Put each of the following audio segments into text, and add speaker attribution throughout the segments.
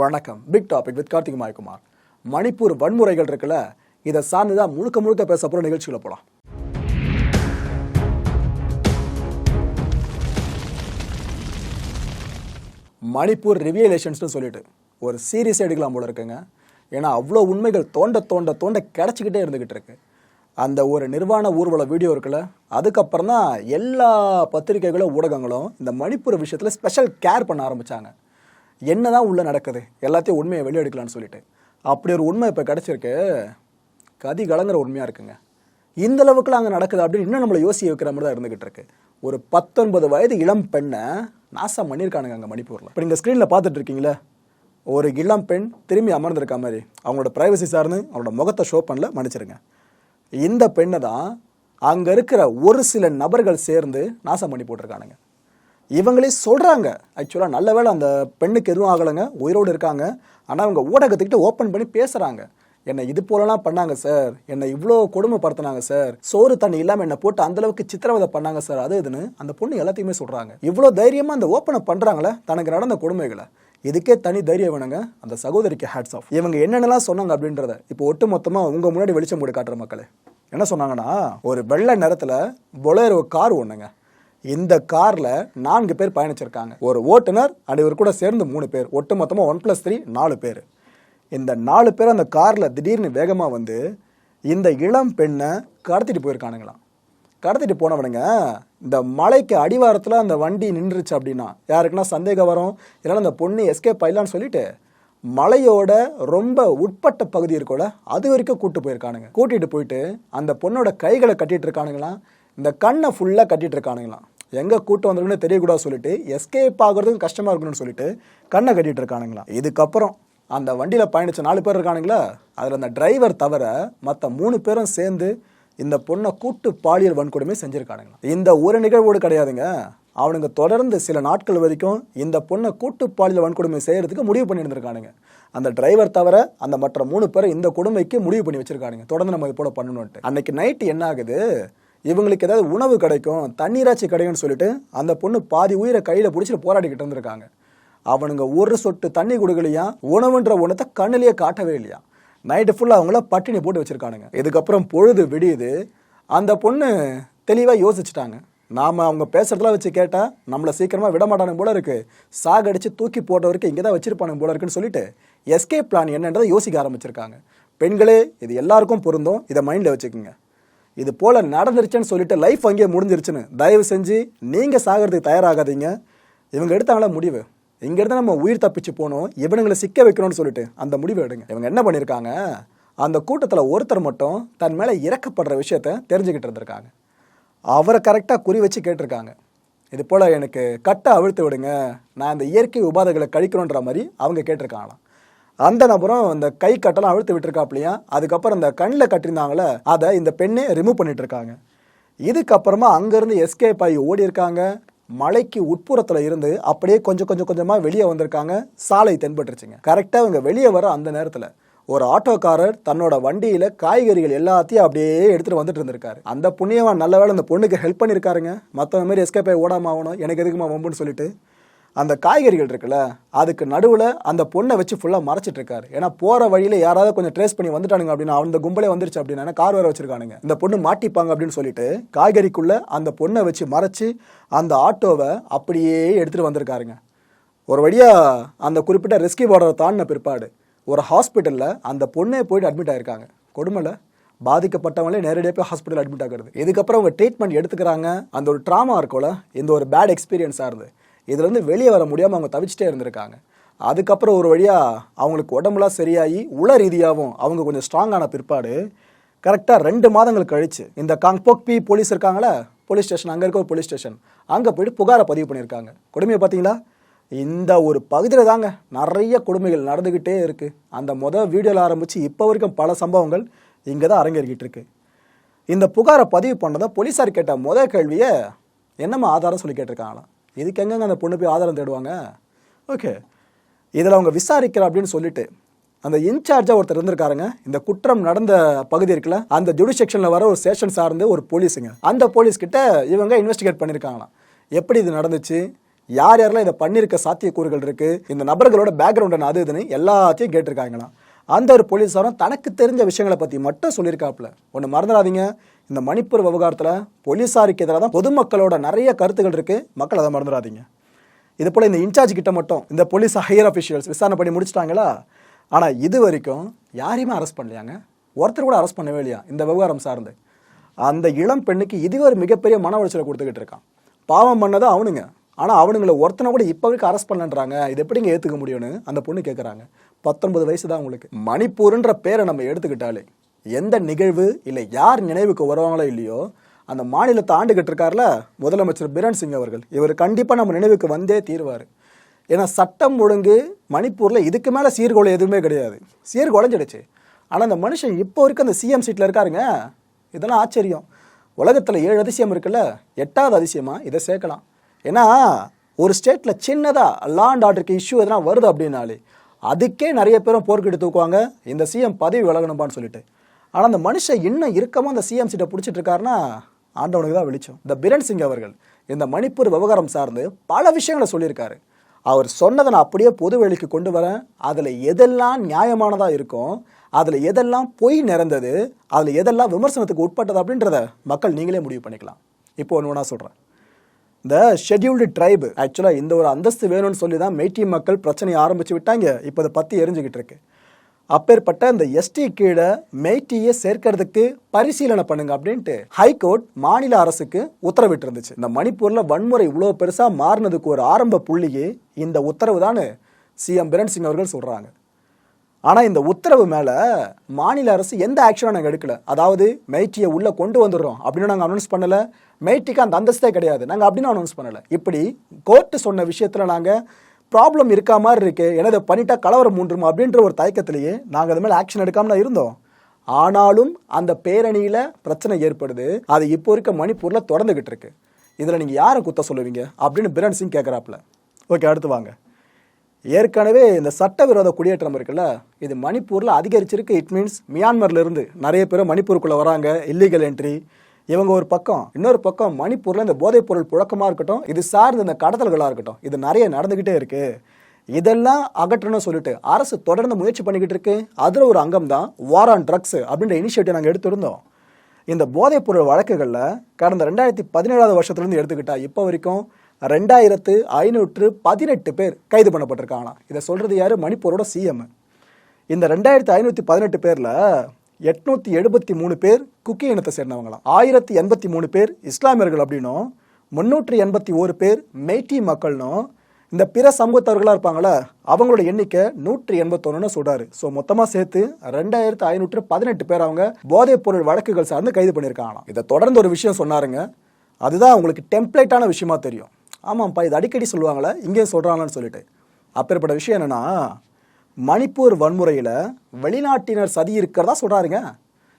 Speaker 1: வணக்கம். Big topic with Karthik Mayakumar. Manipur வன்முறைகள் இருக்குல்ல இதை சார்ந்து தான் முழுக்க முழுக்க பேச போகிற நிகழ்ச்சியில் போகலாம் மணிப்பூர் ரிவியலேஷன்ஸ்னு சொல்லிட்டு ஒரு சீரியஸ் எடுக்கலாம் போல இருக்குங்க. ஏன்னா அவ்வளோ உண்மைகள் தோண்ட தோண்ட தோண்ட கிடச்சிக்கிட்டே இருந்துக்கிட்டு இருக்கு. அந்த ஒரு நிர்வாண ஊர்வல வீடியோ இருக்குல்ல அதுக்கப்புறம் தான் எல்லா பத்திரிகைகளும் ஊடகங்களும் இந்த மணிப்பூர் விஷயத்தில் ஸ்பெஷல் கேர் பண்ண ஆரம்பித்தாங்க என்ன என்னதான் உள்ளே நடக்குது? எல்லாத்தையும் உண்மையை வெளியெடுக்கலாம்னு சொல்லிட்டு. அப்படி ஒரு உண்மை இப்போ கிடச்சிருக்கு. கதி கலங்குற உண்மையாக இருக்குங்க. இந்த அளவுக்குலாம் அங்கே நடக்குது அப்படின்னு இன்னும் நம்மளை யோசிக்க வைக்கிற மாதிரி தான் இருந்துகிட்டு இருக்கு. ஒரு பத்தொன்பது வயது இளம் பெண்ணை நாசம் பண்ணியிருக்கானுங்க அங்கே மணிப்பூரில். இப்போ நீங்கள் ஸ்க்ரீனில் பார்த்துட்டு இருக்கீங்களே ஒரு இளம் பெண் திரும்பி அமர்ந்திருக்க மாதிரி அவங்களோட ப்ரைவசி சார்ந்து அவங்களோட முகத்தை ஷோ பண்ணல மன்னிச்சிருங்க. இந்த பெண்ணை தான் அங்கே இருக்கிற ஒரு சில நபர்கள் சேர்ந்து நாசம் பண்ணி போட்டிருக்கானுங்க. இவங்களே சொல்கிறாங்க ஆக்சுவலாக நல்ல வேளை அந்த பெண்ணுக்கு எதுவும் ஆகலைங்க. உயிரோடு இருக்காங்க. ஆனால் அவங்க ஊடகத்துக்கிட்ட ஓப்பன் பண்ணி பேசுகிறாங்க என்னை இது போலலாம் பண்ணாங்க சார் என்னை இவ்வளோ கொடுமைப்படுத்தினாங்க சார் சோறு தண்ணி இல்லாமல் என்னை போட்டு அந்தளவுக்கு சித்திரவதை பண்ணாங்க சார் அது இதுன்னு அந்த பொண்ணு எல்லாத்தையுமே சொல்கிறாங்க இவ்வளோ தைரியமாக அந்த ஓப்பனை பண்ணுறாங்களே தனக்கு நடந்த கொடுமைகளை. இதுக்கே தனி தைரியம் வேணுங்க. அந்த சகோதரிக்கு ஹேட்ஸ் ஆஃப் இவங்க என்னென்னலாம் சொன்னாங்க அப்படின்றத இப்போ ஒட்டு மொத்தமாக உங்கள் முன்னாடி வெளிச்சம் போட்டு காட்டுற மக்களே. என்ன சொன்னாங்கன்னா ஒரு வெள்ளை நிறத்தில் பொலேரோ கார் ஒன்றுங்க இந்த கார்ல நான்கு பேர் பயணிச்சிருக்காங்க. ஒரு ஓட்டுநர் அண்ட் இவர் கூட சேர்ந்து மூணு பேர். ஒட்டு மொத்தமாக ஒன் ப்ளஸ் த்ரீ நாலு பேர். இந்த நாலு பேர் அந்த காரில் திடீர்னு வேகமாக வந்து இந்த இளம் பெண்ணை கடத்திட்டு போயிருக்கானுங்களாம். கடத்திட்டு போனவனுங்க இந்த மலைக்கு அடிவாரத்தில் அந்த வண்டி நின்றுச்சு அப்படின்னா யாருக்குன்னா சந்தேகம் வரும். இல்லைன்னா அந்த பொண்ணு எஸ்கேப் ஆயிடலான்னு சொல்லிட்டு மலையோட ரொம்ப உட்பட்ட பகுதி இருக்கோல அது வரைக்கும் கூட்டு போயிருக்கானுங்க. கூட்டிகிட்டு போயிட்டு அந்த பொண்ணோட கைகளை கட்டிட்டு இருக்கானுங்களாம். இந்த கண்ணை ஃபுல்லாக கட்டிட்டு இருக்கானுங்களாம். எங்கே கூட்டு வந்திருக்குன்னு தெரியக்கூடாது சொல்லிட்டு எஸ்கேப் ஆகிறதுக்கும் கஷ்டமாக இருக்கணும்னு சொல்லிட்டு கண்ணை கட்டிகிட்டு இருக்கானுங்களா இதுக்கப்புறம் அந்த வண்டியில் பயணிச்ச நாலு பேர் இருக்கானுங்களா? அதில் அந்த டிரைவர் தவிர மற்ற மூணு பேரும் சேர்ந்து இந்த பொண்ணை கூட்டு பாலியல் வன்கொடுமை செஞ்சுருக்கானுங்களா இந்த ஒரு நிகழ்வோடு கிடையாதுங்க. அவனுங்க தொடர்ந்து சில நாட்கள் வரைக்கும் இந்த பொண்ணை கூட்டு பாலியல் வன்கொடுமை செய்கிறதுக்கு முடிவு பண்ணி இருந்திருக்கானுங்க அந்த டிரைவர் தவிர அந்த மற்ற மூணு பேரை இந்த கொடுமைக்கு முடிவு பண்ணி வச்சிருக்கானுங்க. தொடர்ந்து நம்ம இது போல பண்ணணும்ட்டு அன்னைக்கு நைட்டு என்ன ஆகுது? இவங்களுக்கு ஏதாவது உணவு கிடைக்கும் தண்ணீராட்சி கிடைக்கும்னு சொல்லிட்டு அந்த பொண்ணு பாதி உயிரை கையில் பிடிச்சிட்டு போராடிக்கிட்டு இருந்திருக்காங்க. அவனுங்க ஒரு சொட்டு தண்ணி கொடுக்கலையா? உணவுன்ற ஒன்றத்தை கண்ணிலேயே காட்டவே இல்லையா? நைட்டு ஃபுல்லாக அவங்கள பட்டினி போட்டு வச்சுருக்கானுங்க. இதுக்கப்புறம் பொழுது விடியுது. அந்த பொண்ணு தெளிவாக யோசிச்சுட்டாங்க. நாம் அவங்க பேசுகிறதெல்லாம் வச்சு கேட்டால் நம்மளை சீக்கிரமாக விட மாட்டானுங்க போல இருக்குது சாகடிச்சு தூக்கி போட்ட வரைக்கும் இங்கே தான் வச்சுருப்பானு போல இருக்குன்னு சொல்லிட்டு எஸ்கேப் பிளான் என்னன்றதை யோசிக்க ஆரம்பிச்சிருக்காங்க. பெண்களே இது எல்லாருக்கும் பொருந்தும். இதை மைண்டில் வச்சுக்கோங்க. இது போல் நடந்துருச்சுன்னு சொல்லிட்டு லைஃப் அங்கேயே முடிஞ்சிருச்சுன்னு. தயவு செஞ்சு நீங்கள் சாகிறதுக்கு தயாராகாதீங்க. இவங்க எடுத்தாங்களா முடிவு. இங்கேருந்து நம்ம உயிர் தப்பிச்சு போகணும் இவனுங்களை சிக்க வைக்கணும்னு சொல்லிட்டு அந்த முடிவு எடுங்க. இவங்க என்ன பண்ணியிருக்காங்க அந்த கூட்டத்தில் ஒருத்தர் மட்டும் தன் மேலே இறக்கப்படுற விஷயத்த தெரிஞ்சுக்கிட்டு இருந்திருக்காங்க. அவரை கரெக்டாக குறி வச்சு கேட்டிருக்காங்க. இது போல் எனக்கு கட்டை அவிழ்த்து விடுங்க. நான் இந்த இயற்கை உபாதைகளை கழிக்கணுன்ற மாதிரி அவங்க கேட்டிருக்காங்களாம். அந்த நபரும் அந்த கை கட்டெல்லாம் அழுத்து விட்டுருக்காப்லையா? அதுக்கப்புறம் அந்த கண்ணில் கட்டியிருந்தாங்களே அதை இந்த பெண்ணே ரிமூவ் பண்ணிட்டு இருக்காங்க இதுக்கப்புறமா அங்கேருந்து எஸ்கேப் ஆகி ஓடி இருக்காங்க மலைக்கு உட்புறத்தில் இருந்து அப்படியே கொஞ்சம் கொஞ்சம் கொஞ்சமாக வெளியே வந்திருக்காங்க. சாலை தென்பட்டுருச்சுங்க. கரெக்டாக இவங்க வெளியே வர அந்த நேரத்தில் ஒரு ஆட்டோக்காரர் தன்னோட வண்டியில் காய்கறிகள் எல்லாத்தையும் அப்படியே எடுத்துகிட்டு வந்துட்டு இருந்திருக்காரு. அந்த புண்ணியவன் நல்ல வேலை அந்த பொண்ணுக்கு ஹெல்ப் பண்ணியிருக்காருங்க. மற்றவங்க மாதிரி எஸ்கேப் ஆகி ஓடாமல் ஆகணும். எனக்கு எதுக்குமா வம்புன்னு சொல்லிட்டு அந்த காய்கறிகள் இருக்குல்ல அதுக்கு நடுவில் அந்த பொண்ணை வச்சு ஃபுல்லாக மறைச்சிட்டு இருக்காரு ஏன்னா போகிற வழியில் யாராவது கொஞ்சம் ட்ரேஸ் பண்ணி வந்துட்டானுங்க அப்படின்னா அந்த கும்பலே வந்துருச்சு அப்படின்னா கார் வேற வச்சிருக்கானுங்க. இந்த பொண்ணு மாட்டிப்பாங்க அப்படின்னு சொல்லிட்டு காய்கறிக்குள்ள அந்த பொண்ணை வச்சு மறைச்சு அந்த ஆட்டோவை அப்படியே எடுத்துகிட்டு வந்திருக்காருங்க. ஒரு வழியாக அந்த குறிப்பிட்ட ரெஸ்கியூ பார்டரை தாண்டின பிற்பாடு ஒரு ஹாஸ்பிட்டலில் அந்த பொண்ணே போயிட்டு அட்மிட் ஆயிருக்காங்க. கொடுமையில் பாதிக்கப்பட்டவங்களே நேரடியாக போய் ஹாஸ்பிட்டல் அட்மிட் ஆகிறது இதுக்கப்புறம் அவங்க ட்ரீட்மெண்ட் எடுத்துக்கிறாங்க. அந்த ஒரு ட்ராமா இருக்கோல இந்த ஒரு பேட் எக்ஸ்பீரியன்ஸாக இருந்து இதுலேருந்து வெளியே வர முடியாமல் அவங்க தவிச்சிட்டே இருந்திருக்காங்க. அதுக்கப்புறம் ஒரு வழியாக அவங்களுக்கு உடம்புலாம் சரியாகி உள ரீதியாகவும் அவங்க கொஞ்சம் ஸ்ட்ராங்கான பிற்பாடு கரெக்டாக ரெண்டு மாதங்கள் கழிச்சு இந்த காங்போக்பி போலீஸ் இருக்காங்களே போலீஸ் ஸ்டேஷன் அங்கே இருக்க ஒரு போலீஸ் ஸ்டேஷன் அங்கே போயிட்டு புகாரை பதிவு பண்ணியிருக்காங்க. கொடுமையை பார்த்தீங்களா? இந்த ஒரு பகுதியில் தாங்க நிறைய கொடுமைகள் நடந்துக்கிட்டே இருக்குது அந்த மொதல் வீடியோவில் ஆரம்பித்து இப்போ வரைக்கும் பல சம்பவங்கள் இங்கே தான் அரங்கேறிக்கிட்டு இருக்கு. இந்த புகாரை பதிவு பண்ணதை போலீஸார் கேட்ட மொதல் கேள்வியை என்னம்மா ஆதாரம் சொல்லி கேட்டிருக்காங்களாம்? இதுக்கு எங்கங்க அந்த பொண்ணு போய் ஆதாரம் தேடுவாங்க? ஓகே இதில் அவங்க விசாரிக்கிற அப்படின்னு சொல்லிட்டு அந்த இன்சார்ஜாக ஒருத்தர் இருந்திருக்காருங்க. இந்த குற்றம் நடந்த பகுதி இருக்குல்ல அந்த ஜுடிஷெக்ஷனில் வர ஒரு ஸ்டேஷன் சார்ந்து ஒரு போலீஸுங்க. அந்த போலீஸ்கிட்ட இவங்க இன்வெஸ்டிகேட் பண்ணியிருக்காங்களாம் எப்படி இது நடந்துச்சு? யார் யாரெல்லாம் இதை பண்ணியிருக்க சாத்தியக்கூறுகள் இருக்குது இந்த நபர்களோட பேக்ரவுண்ட் அது இதுன்னு எல்லாத்தையும் கேட்டிருக்காங்களாம். அந்த ஒரு போலீஸாரும் தனக்கு தெரிஞ்ச விஷயங்களை பற்றி மட்டும் சொல்லியிருக்காப்புல. ஒன்று மறந்துடாதீங்க. இந்த மணிப்பூர் விவகாரத்தில் போலீஸாருக்கு எதிராக தான் பொதுமக்களோட நிறைய கருத்துக்கள் இருக்குது மக்கள் அதை மறந்துடாதீங்க. இது போல் இந்த இன்சார்ஜ் கிட்ட மட்டும் இந்த போலீஸ் ஹையர் அஃபிஷியல்ஸ் விசாரணை பண்ணி முடிச்சிட்டாங்களா? ஆனால் இது வரைக்கும் யாரையுமே அரெஸ்ட் பண்ணலையாங்க. ஒருத்தர் கூட அரெஸ்ட் பண்ணவே இல்லையா இந்த விவகாரம் சார்ந்து? அந்த இளம் பெண்ணுக்கு இதுவே ஒரு மிகப்பெரிய மன உளைச்சலை கொடுத்துக்கிட்டு இருக்கான். பாவம் பண்ணது அவனுங்க. ஆனால் அவனுங்களை ஒருத்தனை கூட இப்போ வரைக்கும் அரெஸ்ட் பண்ணலன்றாங்க. இது எப்படிங்க ஏற்றுக்க முடியும்னு அந்த பொண்ணு கேட்குறாங்க பத்தொன்பது வயசு தான் உங்களுக்கு மணிப்பூருன்ற பேரை நம்ம எடுத்துக்கிட்டாலே. எந்த நிகழ்வு இல்லை யார் நினைவுக்கு வருவாங்களோ இல்லையோ அந்த மாநிலத்தை ஆண்டுகிட்டு இருக்கார்ல முதலமைச்சர் பிரண் சிங் அவர்கள். இவர் கண்டிப்பாக நம்ம நினைவுக்கு வந்தே தீர்வார். ஏன்னா சட்டம் ஒழுங்கு மணிப்பூரில் இதுக்கு மேலே சீர்கொலை எதுவுமே கிடையாது. சீர்குலைஞ்சிடுச்சு ஆனால் அந்த மனுஷன் இப்போ இருக்க அந்த சிஎம் சீட்டில் இருக்காருங்க. இதெல்லாம் ஆச்சரியம். உலகத்தில் ஏழு அதிசயம் இருக்குல்ல? எட்டாவது அதிசயமா? இதை சேர்க்கலாம். ஏன்னா ஒரு ஸ்டேட்டில் சின்னதாக லா அண்ட் ஆர்டருக்கு இஷ்யூ எதனா வருது அப்படின்னாலே அதுக்கே நிறைய பேரும் போர்க்கிட்டு தூக்குவாங்க. இந்த சிஎம் பதவி விலகணும்பான்னு சொல்லிட்டு. ஆனால் அந்த மனுஷன் இன்னும் இருக்கமாக அந்த சிஎம் சீட்டை பிடிச்சிட்டு இருக்காருன்னா ஆண்டவனுக்கு தான் வெளிச்சம். இந்த பிரண் சிங் அவர்கள் இந்த மணிப்பூர் விவகாரம் சார்ந்து பல விஷயங்களை சொல்லியிருக்காரு. அவர் சொன்னதை நான் அப்படியே பொது வெளிக்கு கொண்டு வரேன். அதில் எதெல்லாம் நியாயமானதாக இருக்கும் அதில் எதெல்லாம் பொய் நிறந்தது அதில் எதெல்லாம் விமர்சனத்துக்கு உட்பட்டது அப்படின்றத மக்கள் நீங்களே முடிவு பண்ணிக்கலாம். இப்போ ஒன்று நான் சொல்கிறேன் இந்த ஷெட்யூல்டு ட்ரைபு ஆக்சுவலாக இந்த ஒரு அந்தஸ்து வேணும்னு சொல்லி தான் மெய்ட்டி மக்கள் பிரச்சனையை ஆரம்பித்து விட்டாங்க. இப்போ அதை பற்றி எரிஞ்சுக்கிட்டு இருக்கு. அப்பேற்பட்ட இந்த எஸ்டி கீழே மெய்டியை சேர்க்கறதுக்கு பரிசீலனை பண்ணுங்க அப்படின்ட்டு ஹைகோர்ட் மாநில அரசுக்கு உத்தரவிட்டு இருந்துச்சு இந்த மணிப்பூரில் வன்முறை இவ்வளோ பெருசாக மாறினதுக்கு ஒரு ஆரம்ப புள்ளியே இந்த உத்தரவு தான் சிஎம் பிரண் சிங் அவர்கள் சொல்கிறாங்க ஆனால் இந்த உத்தரவு மேலே மாநில அரசு எந்த ஆக்ஷனும் நாங்கள் எடுக்கல. அதாவது மெய்ட்டியை உள்ளே கொண்டு வந்துடுறோம் அப்படின்னு நாங்கள் அனௌன்ஸ் பண்ணலை. மெய்ட்டிக்கு அந்த அந்தஸ்தே கிடையாது. நாங்கள் அப்படின்னு அனௌன்ஸ் பண்ணலை. இப்படி கோர்ட்டு சொன்ன விஷயத்தில் நாங்கள் ப்ராப்ளம் இருக்கா மாதிரி இருக்குது ஏன்னா இதை பண்ணிட்டா கலவரம் மூன்றுமா அப்படின்ற ஒரு தயக்கத்திலேயே நாங்கள் அது மேலே ஆக்ஷன் எடுக்காமல் இருந்தோம். ஆனாலும் அந்த பேரணியில் பிரச்சனை ஏற்படுது. அது இப்போ இருக்க மணிப்பூரில் தொடர்ந்துக்கிட்டு இருக்கு. இதில் நீங்கள் யாரை குத்த சொல்லுவீங்க? அப்படின்னு பிரன் சிங் கேட்குறாப்புல ஓகே அடுத்து வாங்க. ஏற்கனவே இந்த சட்டவிரோத குடியேற்றம் இருக்குல்ல இது மணிப்பூரில் அதிகரிச்சிருக்கு. இட் மீன்ஸ் மியான்மர்லேருந்து நிறைய பேர் மணிப்பூருக்குள்ளே வராங்க. இல்லீகல் என்ட்ரி இவங்க ஒரு பக்கம் இன்னொரு பக்கம் மணிப்பூரில் இந்த போதைப் பொருள் புழக்கமாக இருக்கட்டும் இது சார்ந்த இந்த கடத்தல்களாக இருக்கட்டும் இது நிறைய நடந்துக்கிட்டே இருக்கு. இதெல்லாம் அகற்றணும்னு சொல்லிட்டு அரசு தொடர்ந்து முயற்சி பண்ணிக்கிட்டு இருக்கு. அதில் ஒரு அங்கம் தான் வார் ஆன் ட்ரக்ஸ் அப்படின்ற இனிஷியேட்டிவ் நாங்கள் எடுத்திருந்தோம். இந்த போதைப் பொருள் வழக்குகளில் கடந்த ரெண்டாயிரத்தி பதினேழாவது வருஷத்துலேருந்து எடுத்துக்கிட்டா இப்போ வரைக்கும் ரெண்டாயிரத்து ஐநூற்று பதினெட்டு பேர் கைது பண்ணப்பட்டிருக்காங்களாம். இதை சொல்கிறது யார்? மணிப்பூரோட சிஎம் இந்த ரெண்டாயிரத்து ஐநூற்றி பதினெட்டு பேரில் எட்நூற்றி எழுபத்தி மூணு பேர் குக்கி இனத்தை சேர்ந்தவங்களாம் ஆயிரத்தி எண்பத்தி மூணு பேர் இஸ்லாமியர்கள் அப்படின்னும் முந்நூற்றி எண்பத்தி ஒரு பேர் மெய்டி மக்கள்னும் இந்த பிற சமூகத்தவர்களாக இருப்பாங்களா அவங்களோட எண்ணிக்கை நூற்றி எண்பத்தொன்னு சொல்றாரு. ஸோ மொத்தமாக சேர்த்து ரெண்டாயிரத்து ஐநூற்று பதினெட்டு பேர் அவங்க போதைப் பொருள் வழக்குகள் சார்ந்து கைது பண்ணியிருக்காங்களாம். இதை தொடர்ந்து ஒரு விஷயம் சொன்னாருங்க. அதுதான் அவங்களுக்கு டெம்ப்ளேட்டான விஷயமா தெரியும். ஆமாம்ப்பா இது அடிக்கடி சொல்லுவாங்களே இங்கே சொல்கிறாங்களான்னு சொல்லிட்டு. அப்பேற்பட்ட விஷயம் என்னென்னா மணிப்பூர் வன்முறையில் வெளிநாட்டினர் சதி இருக்கிறதா சொல்கிறாருங்க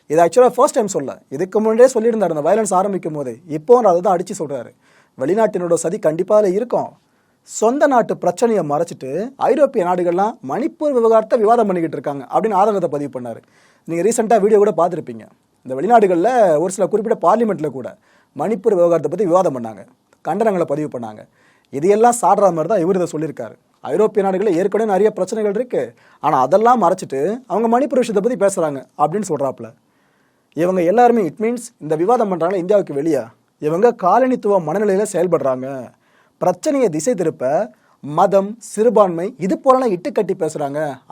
Speaker 1: இது ஆக்சுவலாக ஃபர்ஸ்ட் டைம் சொல்ல. இதுக்கு முன்னாடியே சொல்லியிருந்தார் அந்த வயலன்ஸ் ஆரம்பிக்கும் போது. இப்போ அதை தான் அடித்து சொல்கிறாரு வெளிநாட்டினோட சதி கண்டிப்பாக இருக்கும். சொந்த நாட்டு பிரச்சனையை மறைச்சிட்டு ஐரோப்பிய நாடுகள்லாம் மணிப்பூர் விவகாரத்தை விவாதம் பண்ணிக்கிட்டு இருக்காங்க அப்படின்னு ஆதங்கத்தை பதிவு பண்ணார். நீங்கள் ரீசெண்டாக வீடியோ கூட பார்த்துருப்பீங்க. இந்த வெளிநாடுகளில் ஒரு சில குறிப்பிட்ட பார்லிமெண்ட்டில் கூட மணிப்பூர் விவகாரத்தை பற்றி விவாதம் பண்ணாங்க. கண்டனங்களை பதிவு பண்ணாங்க. இதையெல்லாம் சாடுற மாதிரி தான் இவர் இதை சொல்லியிருக்காரு. ஐரோப்பிய நாடுகளில் ஏற்கனவே நிறைய பிரச்சனைகள் இருக்குது ஆனால் அதெல்லாம் மறைச்சிட்டு அவங்க மணிப்பூர் விஷயத்தை பற்றி பேசுகிறாங்க அப்படின்னு சொல்கிறாப்புல இவங்க எல்லாருமே இட் மீன்ஸ் இந்த விவாதம் பண்ணுறாங்க இந்தியாவுக்கு வெளியே. இவங்க காலனித்துவ மனநிலையில் செயல்படுறாங்க. பிரச்சனையை திசை திருப்ப மதம் சிறுபான்மை இது போலலாம் இட்டு கட்டி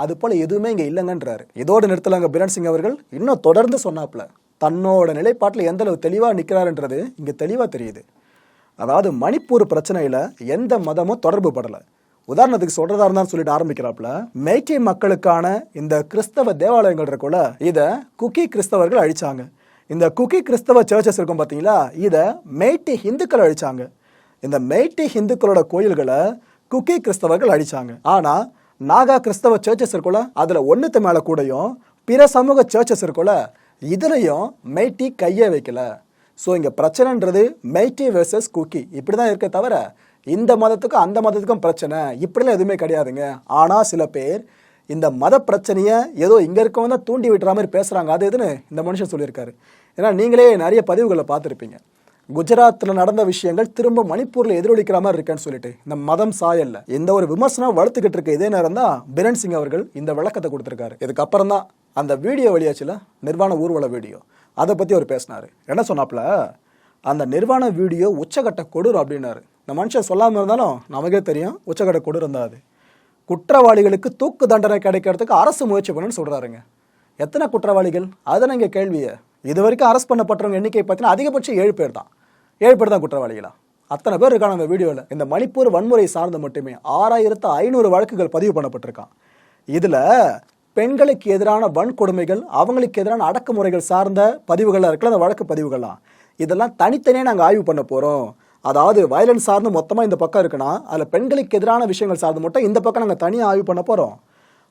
Speaker 1: அது போல் எதுவுமே இங்கே இல்லைங்கன்றாரு. இதோடு நிறுத்தலாங்க பிரன் சிங் அவர்கள். இன்னும் தொடர்ந்து சொன்னாப்புல. தன்னோட நிலைப்பாட்டில் எந்தளவு தெளிவாக நிற்கிறாருன்றது இங்கே தெளிவாக தெரியுது. அதாவது மணிப்பூர் பிரச்சனையில் எந்த மதமும் தொடர்பு படலை உதாரணத்துக்கு சொல்றதா இருந்தான்னு சொல்லிட்டு ஆரம்பிக்கிறாப்புல மேய்க்கை மக்களுக்கான இந்த கிறிஸ்தவ தேவாலயங்கள் இருக்குல்ல இதை குக்கி கிறிஸ்தவர்கள் அழிச்சாங்க. இந்த குக்கி கிறிஸ்தவ சர்ச்சஸ் இருக்கும் பார்த்தீங்களா இதை மேய்ட்டி ஹிந்துக்கள் அழிச்சாங்க. இந்த மேய்ட்டி ஹிந்துக்களோட கோயில்களை குக்கி கிறிஸ்தவர்கள் அழிச்சாங்க. ஆனா நாகா கிறிஸ்தவ சர்ச்சஸ் இருக்குல்ல அதுல ஒன்றுத்து மேல கூடயும் பிற சமூக சர்ச்சஸ் இருக்குல்ல இதுலயும் மெய்ட்டி கையை வைக்கல. ஸோ இங்கே பிரச்சனைன்றது மைட்டி வெர்சஸ் குக்கி இப்படி தான் இருக்க தவிர இந்த மதத்துக்கும் அந்த மதத்துக்கும் பிரச்சனை. இப்படிலாம் எதுவுமே கிடையாதுங்க. ஆனால் சில பேர் இந்த மத பிரச்சனையை ஏதோ இங்கே இருக்கவங்க தான் தூண்டி விட்டுற மாதிரி பேசுகிறாங்க அது எதுன்னு இந்த மனுஷன் சொல்லியிருக்காரு. ஏன்னா நீங்களே நிறைய பதிவுகளை பார்த்துருப்பீங்க. குஜராத்தில் நடந்த விஷயங்கள் திரும்ப மணிப்பூரில் எதிரொலிக்கிற மாதிரி இருக்கேன்னு சொல்லிட்டு இந்த மதம் சாயல்ல. இந்த ஒரு விமர்சனம் வளர்த்துக்கிட்டு இருக்க இதே நேரம் தான் பிரண் சிங் அவர்கள் இந்த விளக்கத்தை கொடுத்துருக்காரு. இதுக்கப்புறம் தான் அந்த வீடியோ வெளியாச்சுல நிர்வாண ஊர்வல வீடியோ. அதை பற்றி அவர் பேசினார். என்ன சொன்னாப்புல? அந்த நிர்வாண வீடியோ உச்சகட்ட கொடூரம் அப்படின்னாரு. இந்த மனுஷன் சொல்லாமல் இருந்தாலும் நமக்கே தெரியும் உச்சகட்ட கொடூரம் தான் அது. குற்றவாளிகளுக்கு தூக்கு தண்டனை கிடைக்கிறதுக்கு அரசு முயற்சி பண்ணுன்னு சொல்கிறாருங்க எத்தனை குற்றவாளிகள்? அதுதான் இங்கே கேள்வியை. இது வரைக்கும் அரெஸ்ட் பண்ணப்பட்டவங்க எண்ணிக்கை பார்த்தீங்கன்னா அதிகபட்சம் ஏழு பேர் தான். ஏழு பேர் தான் குற்றவாளிகளா? அத்தனை பேர் இருக்கான் அந்த வீடியோவில் இந்த மணிப்பூர் வன்முறை சார்ந்து மட்டுமே ஆறாயிரத்து ஐநூறு வழக்குகள் பதிவு பண்ணப்பட்டிருக்கான். இதில் பெண்களுக்கு எதிரான வன்கொடுமைகள் அவங்களுக்கு எதிரான அடக்குமுறைகள் சார்ந்த பதிவுகளாக இருக்கல அந்த வழக்கு பதிவுகள்லாம். இதெல்லாம் தனித்தனியாக நாங்கள் ஆய்வு பண்ண போகிறோம் அதாவது வயலன்ஸ் சார்ந்து மொத்தமாக இந்த பக்கம் இருக்குன்னா அதில் பெண்களுக்கு எதிரான விஷயங்கள் சார்ந்து மட்டும் இந்த பக்கம் நாங்கள் தனியாக ஆய்வு பண்ண போகிறோம்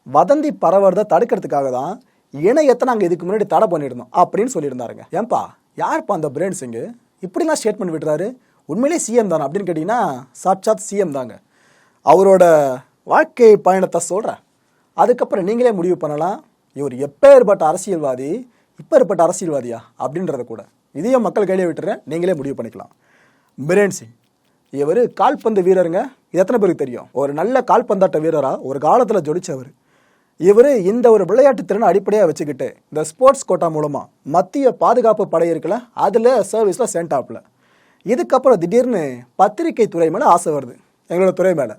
Speaker 1: வதந்தி பரவுறதை தடுக்கிறதுக்காக தான் இணையத்தை நாங்கள் இதுக்கு முன்னாடி தடை பண்ணியிருந்தோம் அப்படின்னு சொல்லியிருந்தாருங்க. ஏன்பா யார்ப்பா அந்த பிரெயின் சிங்கு இப்படிலாம் ஸ்டேட்மெண்ட் விடுறாரு உண்மையிலே சிஎம் தானே அப்படின்னு கேட்டிங்கன்னா சாட்சாத் சிஎம் தாங்க. அவரோட வாழ்க்கை பயணத்தை சொல்கிறேன் அதுக்கப்புறம் நீங்களே முடிவு பண்ணலாம். இவர் எப்பேற்பட்ட அரசியல்வாதி இப்போ ஏற்பட்ட அரசியல்வாதியா? அப்படின்றத கூட. இதையும் மக்கள் கையிலே விட்டுறேன். நீங்களே முடிவு பண்ணிக்கலாம். பிரேன் சிங். இவர் கால்பந்து வீரருங்க. இது எத்தனை பேருக்கு தெரியும்? ஒரு நல்ல கால்பந்தாட்ட வீரராக ஒரு காலத்தில் ஜொடிச்சவர் இவர் இந்த ஒரு விளையாட்டு திறனை அடிப்படையாக வச்சுக்கிட்டு இந்த ஸ்போர்ட்ஸ் கோட்டா மூலமாக மத்திய பாதுகாப்பு படை இருக்குல்ல அதில் சர்வீஸில் சென்டாப்பில் இதுக்கப்புறம் திடீர்னு பத்திரிகை துறை மேலே ஆசை வருது. எங்களோட துறை மேலே.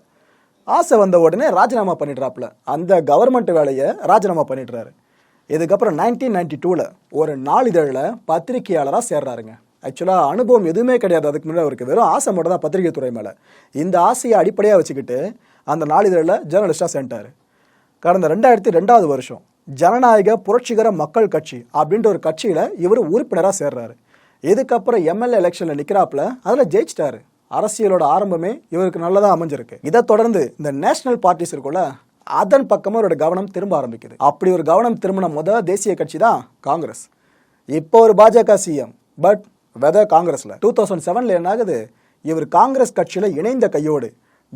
Speaker 1: ஆசை வந்த உடனே ராஜினாமா பண்ணிடுறாப்புல. அந்த கவர்மெண்ட் வேலையை ராஜினாமா பண்ணிடுறாரு. இதுக்கப்புறம் நைன்டீன் நைன்டி டூவில் ஒரு நாளிதழில் பத்திரிகையாளராக சேர்றாருங்க. ஆக்சுவலாக அனுபவம் எதுவுமே கிடையாது. அதுக்கு முன்னாடி அவருக்கு வெறும் ஆசை மட்டும் தான் பத்திரிகை துறை மேலே. இந்த ஆசையை அடிப்படையாக வச்சுக்கிட்டு அந்த நாளிதழில் ஜேர்னலிஸ்டாக சேர்ந்தார் கடந்த ரெண்டாயிரத்தி ரெண்டாவது வருஷம் ஜனநாயக புரட்சிகர மக்கள் கட்சி அப்படின்ற ஒரு கட்சியில் இவர் உறுப்பினராக சேர்றாரு. இதுக்கப்புறம் எம்எல்ஏ எலெக்ஷனில் நிற்கிறாப்புல அதில் ஜெயிச்சிட்டாரு. அரசியலோட ஆரம்பமே இவருக்கு நல்லதாக அமைஞ்சிருக்கு. இதை தொடர்ந்து இந்த நேஷனல் பார்ட்டிஸ் இருக்குல்ல அதன் பக்கமாக அவரோட கவனம் திரும்ப ஆரம்பிக்குது. அப்படி ஒரு கவனம் திரும்பின முதல் தேசிய கட்சி தான் காங்கிரஸ். இப்போ ஒரு பாஜக சிஎம் பட் வெத காங்கிரஸில். டூ தௌசண்ட் செவனில் என்ன ஆகுது இவர் காங்கிரஸ் கட்சியில் இணைந்த கையோடு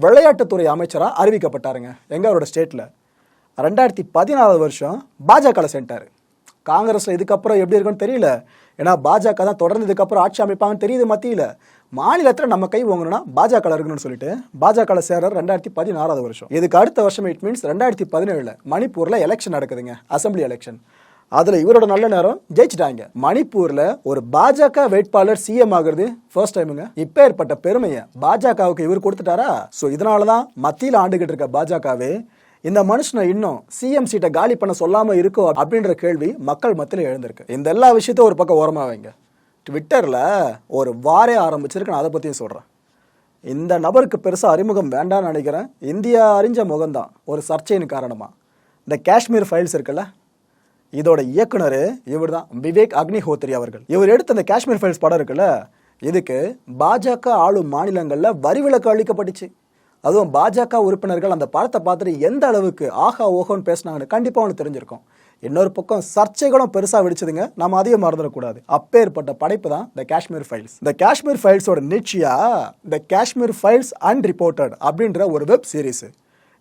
Speaker 1: விளையாட்டுத்துறை அமைச்சராக அறிவிக்கப்பட்டாருங்க எங்க? அவரோட ஸ்டேட்டில் ரெண்டாயிரத்தி பதினாலு வருஷம் பாஜகவில் சென்றார் காங்கிரஸில் இதுக்கப்புறம் எப்படி இருக்குன்னு தெரியல. ஏன்னா பாஜக தான் தொடர்ந்து இதுக்கப்புறம் ஆட்சி அமைப்பாங்கன்னு தெரியுது மத்தியில். மாநிலத்தில் நம்ம கை வாங்கணும்னா பாஜக இருக்கணும்னு சொல்லிட்டு பாஜக சேரர் ரெண்டாயிரத்தி பதினாறாவது வருஷம். இதுக்கு அடுத்த வருஷம் இட் மீன்ஸ் ரெண்டாயிரத்தி பதினேழில் மணிப்பூரில் எலெக்ஷன் நடக்குதுங்க அசம்பிளி எலெக்ஷன் அதில் இவரோட நல்ல நேரம் ஜெயிச்சிட்டாங்க. மணிப்பூரில் ஒரு பாஜக வேட்பாளர் சிஎம் ஆகுறது ஃபர்ஸ்ட் டைமுங்க இப்போ ஏற்பட்ட பெருமையை பாஜகவுக்கு இவர் கொடுத்துட்டாரா? ஸோ இதனால தான் மத்தியில் ஆண்டுகிட்டு இருக்க பாஜகவே இந்த மனுஷனை இன்னும் சிஎம் சீட்டை காலி பண்ண சொல்லாமல் இருக்கோ அப்படின்ற கேள்வி மக்கள் மத்தியில் எழுந்திருக்கு. இந்த எல்லா விஷயத்தையும் ஒரு பக்கம் ஓரமாக வைங்க. ட்விட்டரில் ஒரு வாரே ஆரம்பிச்சிருக்கு நான் அதை பற்றியும் சொல்கிறேன் இந்த நபருக்கு பெருசாக அறிமுகம் வேண்டாம்னு நினைக்கிறேன். இந்தியா அறிஞ்ச முகம்தான் ஒரு சர்ச்சையின் காரணமாக இந்த காஷ்மீர் ஃபைல்ஸ் இருக்குல்ல இதோட இயக்குனர் இவர் தான் விவேக் அக்னிஹோத்ரி அவர்கள். இவர் எடுத்த அந்த காஷ்மீர் ஃபைல்ஸ் படம் இருக்குல்ல இதுக்கு பாஜக ஆளும் மாநிலங்களில் வரி விலக்கு அளிக்கப்பட்டுச்சு. அதுவும் பாஜக உறுப்பினர்கள் அந்த படத்தை பார்த்துட்டு எந்த அளவுக்கு ஆஹா ஓஹோன்னு பேசினாங்கன்னு கண்டிப்பாக அவனுக்கு தெரிஞ்சிருக்கும். இன்னொரு பக்கம் சர்ச்சைகளும் பெருசாக வெடிச்சதுங்க. நம்ம அதையும் மறந்துடக்கூடாது. அப்பேற்பட்ட படைப்பு தான் இந்த காஷ்மீர் ஃபைல்ஸ் இந்த காஷ்மீர் ஃபைல்ஸோட நீட்சியா? இந்த காஷ்மீர் ஃபைல்ஸ் அன்ரிப்போர்ட்டட் அப்படின்ற ஒரு வெப் சீரிஸ்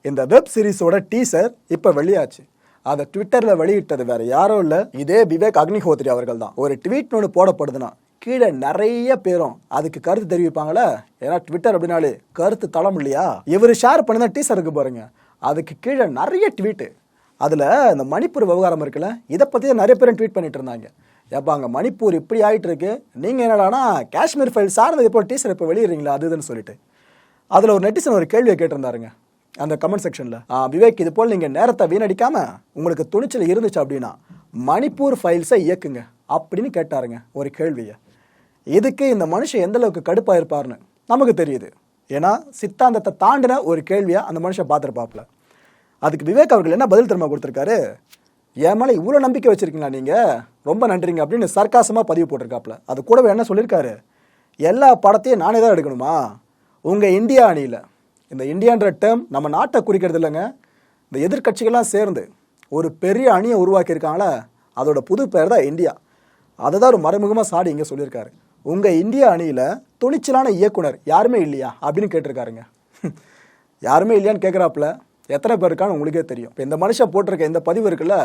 Speaker 1: இந்த வெப் சீரிஸோட டீசர் இப்போ வெளியாச்சு. அதை ட்விட்டரில் வெளியிட்டது வேற யாரும் இல்லை. இதே விவேக் அக்னிஹோத்ரி அவர்கள் தான். ஒரு ட்வீட் ஒன்று போடப்படுதுன்னா. கீழே நிறைய பேரும் அதுக்கு கருத்து தெரிவிப்பாங்களே? ஏன்னா ட்விட்டர் அப்படின்னாலே கருத்து தளம் இல்லையா? இவர் ஷேர் பண்ணி தான் டீசர் இருக்கு பாருங்க. அதுக்கு கீழே நிறைய ட்வீட்டு அதில் இந்த மணிப்பூர் விவகாரம் இருக்குல்ல இதை பற்றி நிறைய பேரும் ட்வீட் பண்ணிட்டு இருந்தாங்க. ஏப்பா அங்கே மணிப்பூர் இப்படி ஆகிட்டு இருக்கு. நீங்கள் என்னடானா காஷ்மீர் ஃபைல் சார்ந்தது இப்போ டீசர் இப்போ வெளியிடுறீங்களா? அது இதுன்னு சொல்லிட்டு. அதில் ஒரு நெட்டிசன் ஒரு கேள்வியை கேட்டிருந்தாருங்க அந்த கமெண்ட் செக்ஷனில் விவேக் இது போல் நீங்கள் நேரத்தை வீணடிக்காமல் உங்களுக்கு துணிச்சல் இருந்துச்சு அப்படின்னா மணிப்பூர் ஃபைல்ஸை இயக்குங்க அப்படின்னு கேட்டாருங்க ஒரு கேள்வியை. இதுக்கு இந்த மனுஷன் எந்த அளவுக்கு கடுப்பாக இருப்பார்னு நமக்கு தெரியுது. ஏன்னா சித்தாந்தத்தை தாண்டின ஒரு கேள்வியாக அந்த மனுஷன் பார்த்துருப்பாப்புல. அதுக்கு விவேக் அவர்கள் என்ன பதில் திரும்ப கொடுத்துருக்காரு? என் மேலே இவ்வளோ நம்பிக்கை வச்சுருக்கீங்களா நீங்கள் ரொம்ப நன்றிங்க அப்படின்னு சர்க்காசமாக பதிவு போட்டிருக்காப்புல. அது கூடவே என்ன சொல்லியிருக்காரு? எல்லா படத்தையும் நானே தான் எடுக்கணுமா? உங்கள் இந்தியா அணியில். இந்த இந்தியான்ற டேர்ம் நம்ம நாட்டை குறிக்கிறது இல்லைங்க. இந்த எதிர்க்கட்சிகள்லாம் சேர்ந்து ஒரு பெரிய அணியை உருவாக்கியிருக்காங்களே அதோட புது பேர் தான் இந்தியா. அதை தான் ஒரு மறைமுகமாக சாடி இங்கே சொல்லியிருக்காரு. உங்கள் இந்தியா அணியில் துணிச்சலான இயக்குனர் யாருமே இல்லையா? அப்படின்னு கேட்டிருக்காருங்க. யாருமே இல்லையான்னு கேட்குறாப்புல எத்தனை பேர் இருக்கான்னு உங்களுக்கே தெரியும். இப்போ இந்த மனுஷன் போட்டிருக்க இந்த பதிவு இருக்குல்ல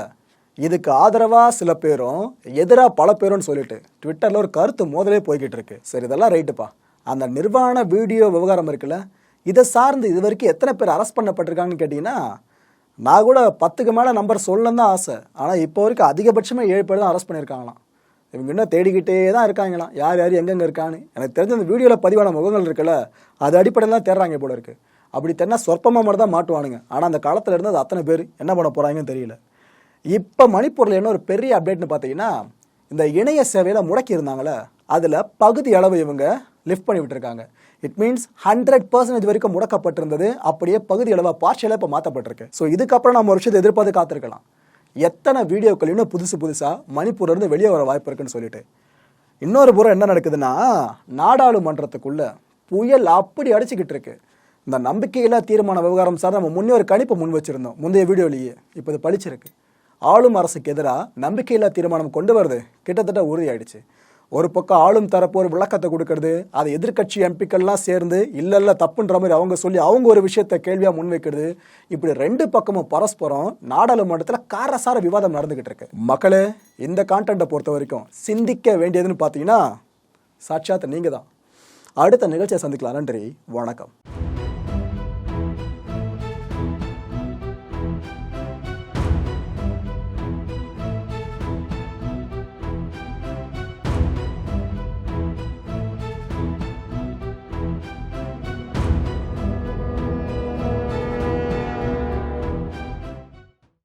Speaker 1: இதுக்கு ஆதரவாக சில பேரும் எதிராக பல பேரும் சொல்லிட்டு ட்விட்டரில் ஒரு கருத்து மோதலே போய்கிட்டு இருக்கு. சரி இதெல்லாம் ரைட்டுப்பா. அந்த நிர்வாண வீடியோ விவகாரம் இருக்குல்ல இதை சார்ந்து இது வரைக்கும் எத்தனை பேர் அரெஸ்ட் பண்ணப்பட்டிருக்காங்கன்னு கேட்டிங்கன்னா நான் கூட பத்துக்கு மேலே நம்பர் சொல்லணும் தான் ஆசை. ஆனால் இப்போ வரைக்கும் அதிகபட்சமாக ஏழு பேர் தான் அரெஸ்ட் பண்ணியிருக்காங்களாம். இவங்க இன்னும் தேடிக்கிட்டே தான் இருக்காங்களாம் யார் யார் எங்கெங்கே இருக்கான்னு? எனக்கு தெரிஞ்ச அந்த வீடியோவில் பதிவான முகங்கள் இருக்குல்ல அது அடிப்படையில் தான் தேடுறாங்க போல இருக்கு. அப்படி தென்னா சொற்பமாக மட்டும் தான் மாட்டுவானுங்க. ஆனால் அந்த காலத்தில் இருந்து அது அத்தனை பேர் என்ன பண்ண போகிறாங்கன்னு தெரியல. இப்போ மணிப்பூரில் என்ன ஒரு பெரிய அப்டேட்னு பார்த்தீங்கன்னா இந்த இணைய சேவையில் முடக்கி இருந்தாங்களே அதில் பகுதி அளவு இவங்க லிஃப்ட் பண்ணி விட்டுருக்காங்க. இட் மீன்ஸ் ஹண்ட்ரட் பர்சன்டேஜ் வரைக்கும் முடக்கப்பட்டிருந்தது. அப்படியே பகுதி அளவாக பார்ஷியலாக இப்போ மாற்றப்பட்டிருக்கு ஸோ இதுக்கப்புறம் நம்ம ஒரு விஷயத்தை எதிர்பார்த்து காத்திருக்கலாம். எத்தனை வீடியோக்கள் இன்னும் புதுசு புதுசாக மணிப்பூர்ல இருந்து வெளியே வர வாய்ப்பு இருக்குன்னு சொல்லிட்டு. இன்னொரு புறம் என்ன நடக்குதுன்னா நாடாளுமன்றத்துக்குள்ள புயல் அப்படி அடிச்சுக்கிட்டு இருக்கு. இந்த நம்பிக்கையில்லா தீர்மான விவகாரம் சார் நம்ம முன்னே ஒரு கணிப்பு முன் வச்சிருந்தோம். முந்தைய வீடியோலேயே இப்போ இது பழிச்சிருக்கு ஆளும் அரசுக்கு எதிராக நம்பிக்கையில்லா தீர்மானம் கொண்டு வருது. கிட்டத்தட்ட உறுதியாயிடுச்சு. ஒரு பக்கம் ஆளும் தரப்பு ஒரு விளக்கத்தை கொடுக்கறது அதை எதிர்க்கட்சி எம்பிக்கள்லாம் சேர்ந்து இல்லைல்ல தப்புன்ற மாதிரி அவங்க சொல்லி அவங்க ஒரு விஷயத்த கேள்வியாக முன்வைக்கிறது இப்படி ரெண்டு பக்கமும் பரஸ்பரம் நாடாளுமன்றத்தில் காரசார விவாதம் நடந்துகிட்டு இருக்கு. மக்களே இந்த கான்டென்ட்டை பொறுத்த வரைக்கும் சிந்திக்க வேண்டியதுன்னு பார்த்தீங்கன்னா சாட்சாத் நீங்கள் தான் அடுத்த நிகழ்ச்சியை சந்திக்கலாம். நன்றி. வணக்கம்.